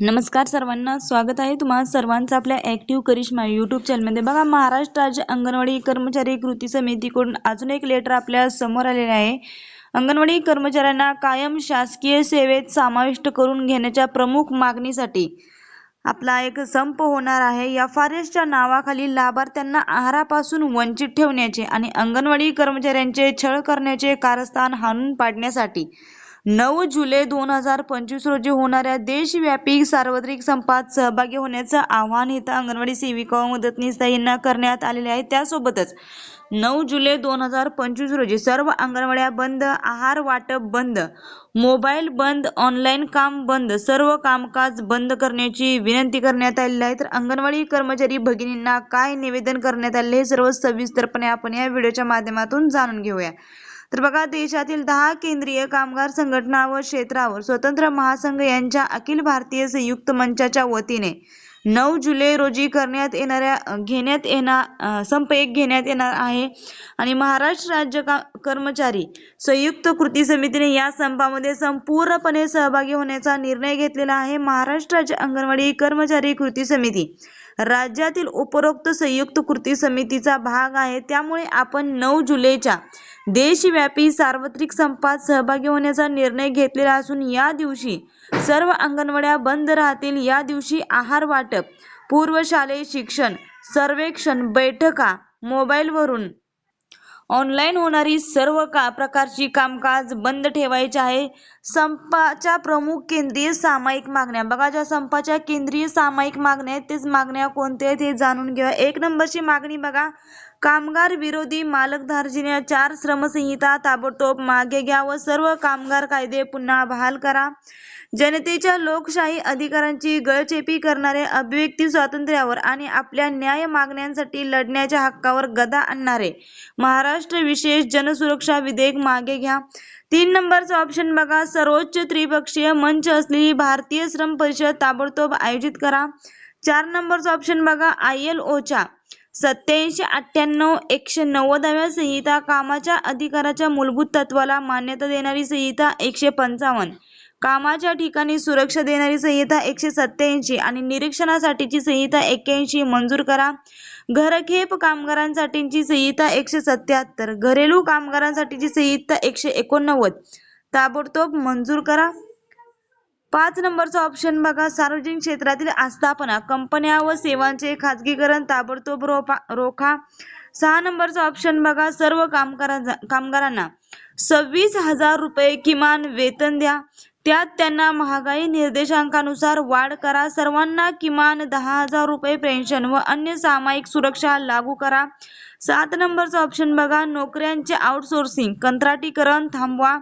नमस्कार सर्वांना स्वागत आहे तुम्हा सर्वांचं आपल्या ॲक्टिव्ह करिश्मा यूट्यूब चॅनलमध्ये बघा महाराष्ट्र राज्य अंगणवाडी कर्मचारी कृती समितीकडून अजून एक लेटर आपल्यासमोर आलेलं आहे. अंगणवाडी कर्मचाऱ्यांना कायम शासकीय सेवेत समाविष्ट करून घेण्याच्या प्रमुख मागणीसाठी आपला एक संप होणार आहे. एफ आर एसच्या नावाखाली लाभार्थ्यांना आहारापासून वंचित ठेवण्याचे आणि अंगणवाडी कर्मचाऱ्यांचे छळ करण्याचे कारस्थान हाणून पाडण्यासाठी नऊ जुलै दोन हजार पंचवीस रोजी होणाऱ्या देशव्यापी सार्वत्रिक संपात सहभागी होण्याचं आवाहन इथं अंगणवाडी सेविका व मदतनीस करण्यात आलेले आहे. त्यासोबतच नऊ जुलै दोन हजार पंचवीस रोजी सर्व अंगणवाड्या बंद आहार वाटप बंद मोबाईल बंद ऑनलाईन काम बंद सर्व कामकाज बंद करण्याची विनंती करण्यात आलेली आहे. तर अंगणवाडी कर्मचारी भगिनींना काय निवेदन करण्यात आले हे सर्व सविस्तरपणे आपण या व्हिडिओच्या माध्यमातून जाणून घेऊया. तर बघा देशातील दहा केंद्रीय कामगार संघटना व क्षेत्रावर स्वतंत्र महासंघ यांच्या अखिल भारतीय संयुक्त मंचाच्या वतीने नऊ जुलै रोजी करण्यात येणाऱ्या घेण्यात येणार संप एक घेण्यात येणार आहे. आणि महाराष्ट्र राज्य कर्मचारी संयुक्त कृती समितीने या संपामध्ये संपूर्णपणे सहभागी होण्याचा निर्णय घेतलेला आहे. महाराष्ट्र राज्य अंगणवाडी कर्मचारी कृती समिती. राज्यातील उपरोक्त संयुक्त कृती समितीचा भाग आहे. त्यामुळे आपण नऊ जुलैच्या देशव्यापी सार्वत्रिक संपात सहभागी होण्याचा निर्णय घेतलेला असून या दिवशी सर्व अंगणवाड्या बंद राहतील. या दिवशी आहार वाटप पूर्व शालेय शिक्षण सर्वेक्षण बैठका मोबाईलवरून ऑनलाईन होणारी सर्व का प्रकारची कामकाज बंद ठेवायचे आहे. संपाच्या प्रमुख केंद्रीय सामायिक मागण्या. बघा ज्या संपाच्या केंद्रीय सामायिक मागण्या आहेत तेच मागण्या कोणत्या आहेत हे जाणून घ्या. एक नंबरची मागणी बघा. कामगार विरोधी मालकधारजीने चार श्रमसंहिता ताबडतोब मागे घ्या व सर्व कामगार कायदे पुन्हा बहाल करा. जनतेच्या लोकशाही अधिकारांची गळचेपी करणारे अभिव्यक्ती स्वातंत्र्यावर आणि आपल्या न्याय मागण्यांसाठी लढण्याच्या हक्कावर गदा आणणारे. महाराष्ट्र विशेष जनसुरक्षा विधेयक मागे घ्या. तीन नंबरचा ऑप्शन बघा. सर्वोच्च त्रिपक्षीय मंच असलेली भारतीय श्रम परिषद ताबडतोब आयोजित करा. चार नंबरचा ऑप्शन बघा. आय एल ओच्या सत्याऐंशी अठ्ठ्याण्णव एकशे नव्वदाव्या संहिता कामाच्या अधिकाराच्या मूलभूत तत्वाला मान्यता देणारी संहिता एकशे पंचावन्न. कामाच्या ठिकाणी सुरक्षा देणारी संहिता एकशे सत्याऐंशी आणि निरीक्षणासाठीची संहिता एक्क्याऐंशी. मंजूर करा. घरखेप कामगारांसाठीची संहिता एकशे सत्याहत्तर घरेलू कामगारांसाठीची संहिता एकशे एकोणनव्वद. ताबडतोब मंजूर करा. पाच नंबरचा ऑप्शन बघा. सार्वजनिक क्षेत्रातील आस्थापना कंपन्या व सेवांचे खाजगीकरण ताबडतोब रोपा रोखा. सहा नंबरचा ऑप्शन बघा. सर्व कामगारांना कामगारांना सव्वीस हजार रुपये किमान वेतन द्या. त्यात त्यांना महागाई निर्देशांकानुसार वाढ करा. सर्वांना किमान दहा हजार रुपये पेन्शन व अन्य सामायिक सुरक्षा लागू करा. सात नंबरचा ऑप्शन बघा. नोकऱ्यांचे आउटसोर्सिंग कंत्राटीकरण थांबवा.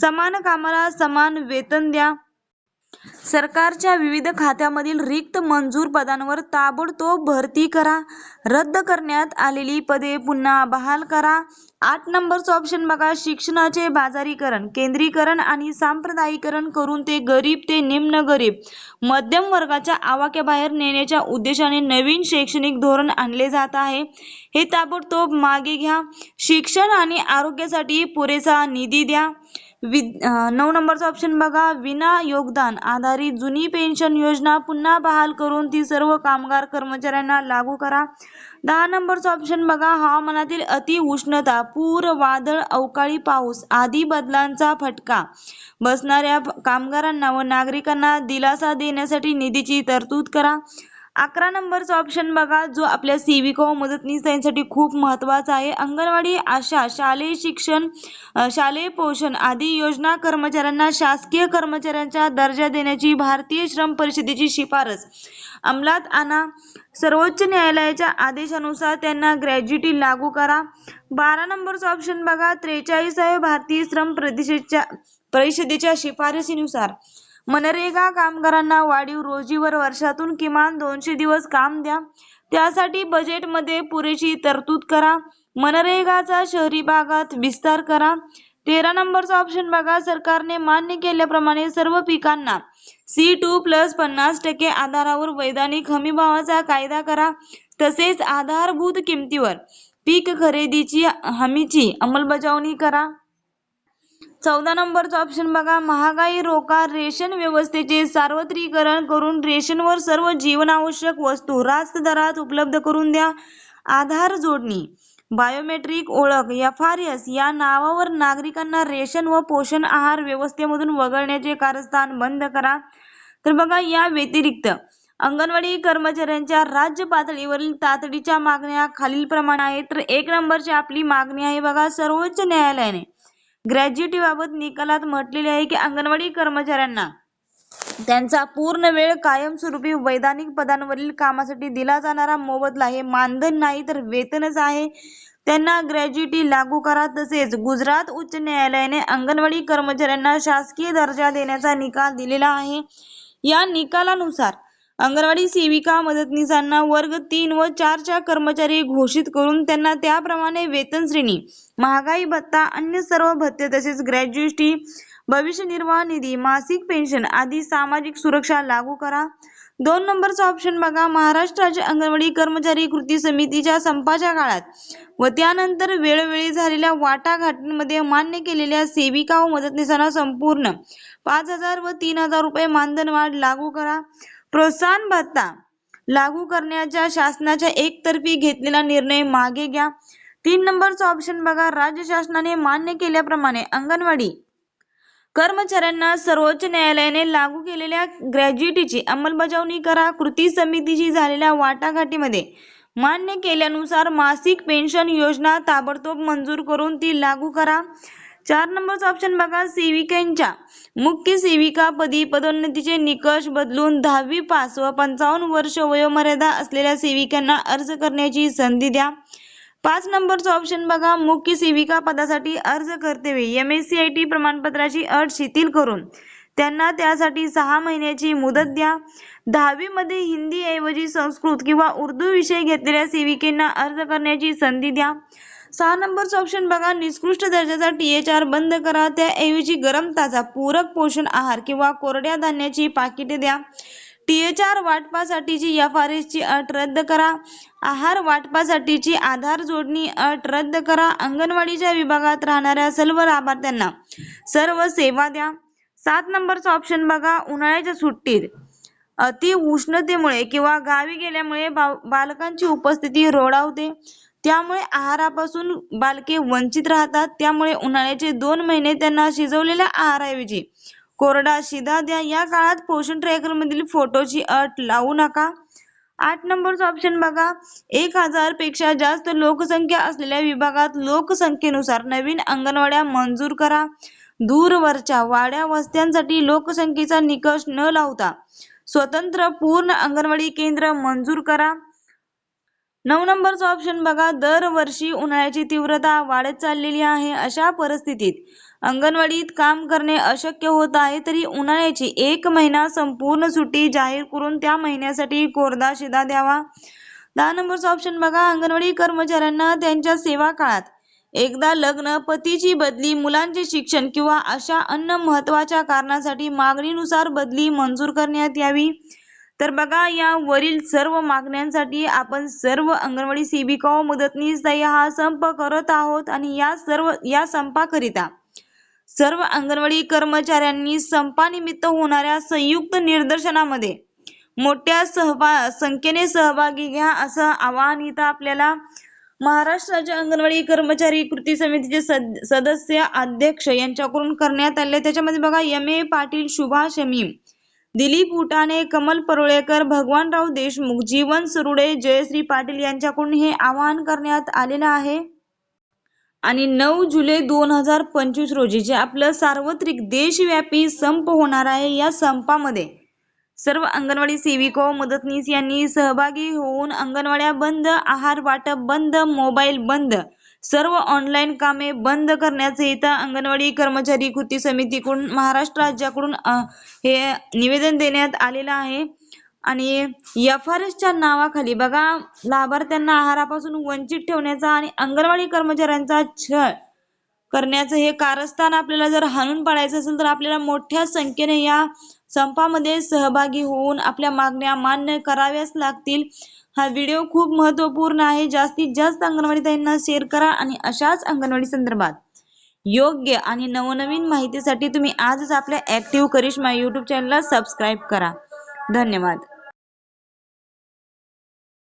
समान कामाला समान वेतन द्या. सरकारच्या विविध खात्यामधील रिक्त मंजूर पदांवर ताबडतोब भरती करा. रद्द करण्यात आलेली पदे पुन्हा बहाल करा. आठ नंबरचं ऑप्शन बघा. शिक्षणाचे बाजारीकरण केंद्रीकरण आणि सांप्रदायीकरण करून ते गरीब ते निम्न गरीब. मध्यम वर्गाच्या आवाक्याबाहेर नेण्याच्या उद्देशाने नवीन शैक्षणिक धोरण आणले जात आहे. हे ताबडतोब मागे घ्या. शिक्षण आणि आरोग्यासाठी पुरेसा निधी द्या. विद नऊ नंबरचा ऑप्शन बघा. विना योगदान आधारित जुनी पेन्शन योजना पुन्हा बहाल करून ती सर्व कामगार कर्मचाऱ्यांना लागू करा. दहा नंबरचा ऑप्शन बघा. हवामानातील अति उष्णता पूर वादळ अवकाळी पाऊस आदी बदलांचा फटका. बसणाऱ्या कामगारांना व नागरिकांना दिलासा देण्यासाठी निधीची तरतूद करा. अकरा नंबरचा ऑप्शन बघा जो आपल्या सेविका व मदतनीस यांसाठी खूप महत्त्वाचा आहे. अंगणवाडी आशा शालेय शिक्षण शालेय पोषण आदी योजना कर्मचाऱ्यांना शासकीय कर्मचाऱ्यांचा दर्जा देण्याची भारतीय श्रम परिषदेची शिफारस. अंमलात आणा. सर्वोच्च न्यायालयाच्या आदेशानुसार त्यांना ग्रॅज्युटी लागू करा. बारा नंबरचा ऑप्शन बघा त्रेचाळीसाव्या भारतीय श्रम परिषदेच्या परिषदेच्या शिफारसीनुसार. मनरेगा कामगारांना वाढीव रोजीवर वर्षातून किमान दोनशे दिवस काम द्या. त्यासाठी बजेटमध्ये पुरेशी तरतूद करा. मनरेगाचा शहरी भागात विस्तार करा. तेरा नंबरचा ऑप्शन बघा. सरकारने मान्य केल्याप्रमाणे सर्व पिकांना सी टू प्लस पन्नास टक्के आधारावर वैधानिक हमीभावाचा कायदा करा. तसेच आधारभूत किमतीवर पीक खरेदीची हमीची अंमलबजावणी करा. चौदा नंबरचा ऑप्शन बघा. महागाई रोका रेशन व्यवस्थेचे सार्वत्रिकरण करून रेशनवर सर्व जीवनावश्यक वस्तू रास्त दरात उपलब्ध करून द्या. आधार जोडणी बायोमेट्रिक ओळख एफ आर एस या नावावर नागरिकांना रेशन व पोषण आहार व्यवस्थेमधून वगळण्याचे कारस्थान बंद करा. तर बघा या व्यतिरिक्त अंगणवाडी कर्मचाऱ्यांच्या राज्य पातळीवरील तातडीच्या मागण्या खालीलप्रमाणे आहेत. तर एक नंबरची आपली मागणी आहे बघा सर्वोच्च न्यायालयाने ग्रॅज्युएटीबाबत निकालात म्हटलेले आहे की अंगणवाडी कर्मचाऱ्यांना त्यांचा पूर्ण वेळ कायमस्वरूपी वैधानिक पदांवरील कामासाठी दिला जाणारा मोबदला हे मानधन नाही तर वेतनच आहे. त्यांना ग्रॅज्युटी लागू करा. तसेच गुजरात उच्च न्यायालयाने अंगणवाडी कर्मचाऱ्यांना शासकीय दर्जा देण्याचा निकाल दिलेला आहे. या निकालानुसार अंगणवाडी सेविका मदतनीसांना वर्ग तीन व चारच्या कर्मचारी घोषित करून त्यांना त्याप्रमाणे वेतन श्रेणी महागाई भत्ता अन्य सर्व भत्ते तसेच ग्रॅज्युएटी भविष्य निर्वाह निधी मासिक पेन्शन आदी सामाजिक सुरक्षा लागू करा. दोन नंबरचा ऑप्शन बघा. महाराष्ट्र राज्य अंगणवाडी कर्मचारी कृती समितीच्या संपाच्या काळात व त्यानंतर वेळोवेळी झालेल्या वाटाघाटींमध्ये मान्य केलेल्या सेविका व मदतनीसांना संपूर्ण पाच हजार व तीन हजार रुपये मानधन वाढ लागू करा. प्रोत्साहन भत्ता लागू करण्याच्या शासनाच्या एकतर्फी घेतलेला निर्णय मागे घ्या. तीन नंबरचा ऑप्शन बघा. राज्य शासनाने मान्य केल्याप्रमाणे अंगणवाडी कर्मचाऱ्यांना सर्वोच्च न्यायालयाने लागू केलेल्या ग्रॅज्युएटीची अंमलबजावणी करा. कृती समितीची झालेल्या वाटाघाटीमध्ये मान्य केल्यानुसार मासिक पेन्शन योजना ताबडतोब मंजूर करून ती लागू करा. चार नंबरचा ऑप्शन बघा सेविकांच्या. मुख्य सेविका पदी पदोन्नतीचे निकष बदलून दहावी पास व पंचावन्न वर्ष वयोमर्यादा असलेल्या सेविकांना अर्ज करण्याची संधी द्या. पाच नंबरचा ऑप्शन बघा मुख्य सेविका पदासाठी अर्ज करतेवेळी M S C I T प्रमाणपत्राची अट शिथिल करून त्यांना त्यासाठी सहा महिन्याची मुदत द्या. दहावीमध्ये हिंदी ऐवजी संस्कृत किंवा उर्दू विषय घेतलेल्या सेविकेंना अर्ज करण्याची संधी द्या. सहा नंबरचं ऑप्शन बघा. निकृष्ट दर्जाचा टी एच आर बंद करा. त्याऐवजी गरम ताजा पूरक पोषण आहार किंवा कोरड्या धान्याची पाकिटे द्या. टी एच आर वाटपासाठीची एफ आर एसची अट रद्द करा. आहार वाटपासाठीची आधार जोडणी अट रद्द करा. अंगणवाडीच्या विभागात राहणाऱ्या सर्व लाभार्थ्यांना सर्व सेवा द्या. सात नंबरचं ऑप्शन बघा. उन्हाळ्याच्या सुट्टीत अति उष्णतेमुळे किंवा गावी गेल्यामुळे बा बालकांची उपस्थिती रोडावते. त्यामुळे आहारापासून बालके वंचित राहतात. त्यामुळे उन्हाळ्याचे दोन महिने त्यांना शिजवलेल्या आहाराऐवजी कोरडा शिधा द्या. या काळात पोषण ट्रॅकर मधील फोटोची अट लावू नका. आठ नंबरचा ऑप्शन बघा. एक हजारपेक्षा जास्त लोकसंख्या असलेल्या विभागात लोकसंख्येनुसार नवीन अंगणवाड्या मंजूर करा. दूरवरच्या वाड्या वस्त्यांसाठी लोकसंख्येचा निकष न लावता स्वतंत्र पूर्ण अंगणवाडी केंद्र मंजूर करा. नऊ नंबरचा ऑप्शन बघा. दरवर्षी उन्हाळ्याची तीव्रता वाढत चाललेली आहे अशा परिस्थितीत. अंगणवाडीत काम करणे अशक्य होत आहे तरी उन्हाळ्याची एक महिना संपूर्ण सुट्टी जाहीर करून त्या महिन्यासाठी कोरदा शिदा द्यावा. दहा नंबरचा ऑप्शन बघा. अंगणवाडी कर्मचाऱ्यांना त्यांच्या सेवा काळात. एकदा लग्न पतीची बदली मुलांचे शिक्षण किंवा अशा अन्य महत्त्वाच्या कारणासाठी मागणीनुसार बदली मंजूर करण्यात यावी. तर बघा या वरील सर्व मागण्यांसाठी आपण सर्व अंगणवाडी सेविका व मदतनीस ताई हा संप करत आहोत आणि या सर्व या संपाकरिता सर्व अंगणवाडी कर्मचाऱ्यांनी संपानिमित्त होणाऱ्या संयुक्त निदर्शनामध्ये मोठ्या सहभा संख्येने सहभागी घ्या असं आवाहन इथं आपल्याला महाराष्ट्राचे अंगणवाडी कर्मचारी कृती समितीचे सद सदस्य अध्यक्ष यांच्याकडून करण्यात आले त्याच्यामध्ये बघा एम ए पाटील सुभाष शमीम दिलीप उटाणे कमल परुळेकर भगवानराव देशमुख जीवन सुरुडे जयश्री पाटील यांच्याकडून हे आवाहन करण्यात आलेलं आहे. आणि नऊ जुलै दोन हजार पंचवीस रोजी जे आपलं सार्वत्रिक देशव्यापी संप होणार आहे या संपामध्ये सर्व अंगणवाडी सेविका मदतनीस यांनी सहभागी होऊन अंगणवाड्या बंद आहार वाटप बंद मोबाईल बंद सर्व ऑनलाईन कामे बंद करण्याचे इथं अंगणवाडी कर्मचारी कृती समितीकडून महाराष्ट्र राज्याकडून हे निवेदन देण्यात आलेलं आहे. आणि एफ आर एसच्या नावाखाली बघा लाभार्थ्यांना आहारापासून वंचित ठेवण्याचा आणि अंगणवाडी कर्मचाऱ्यांचा छळ करण्याचं हे कारस्थान आपल्याला जर हाणून पाडायचं असेल तर आपल्याला मोठ्या संख्येने या संपामध्ये सहभागी होऊन आपल्या मागण्या मान्य कराव्याच लागतील. हा व्हिडिओ खूप महत्त्वपूर्ण आहे. जास्तीत जास्त अंगणवाडी ताईंना शेअर करा आणि अशाच अंगणवाडी संदर्भात योग्य आणि नवनवीन माहितीसाठी तुम्ही आजच आपल्या ॲक्टिव्ह करिश्मा यूट्यूब चॅनलला सबस्क्राईब करा. धन्यवाद.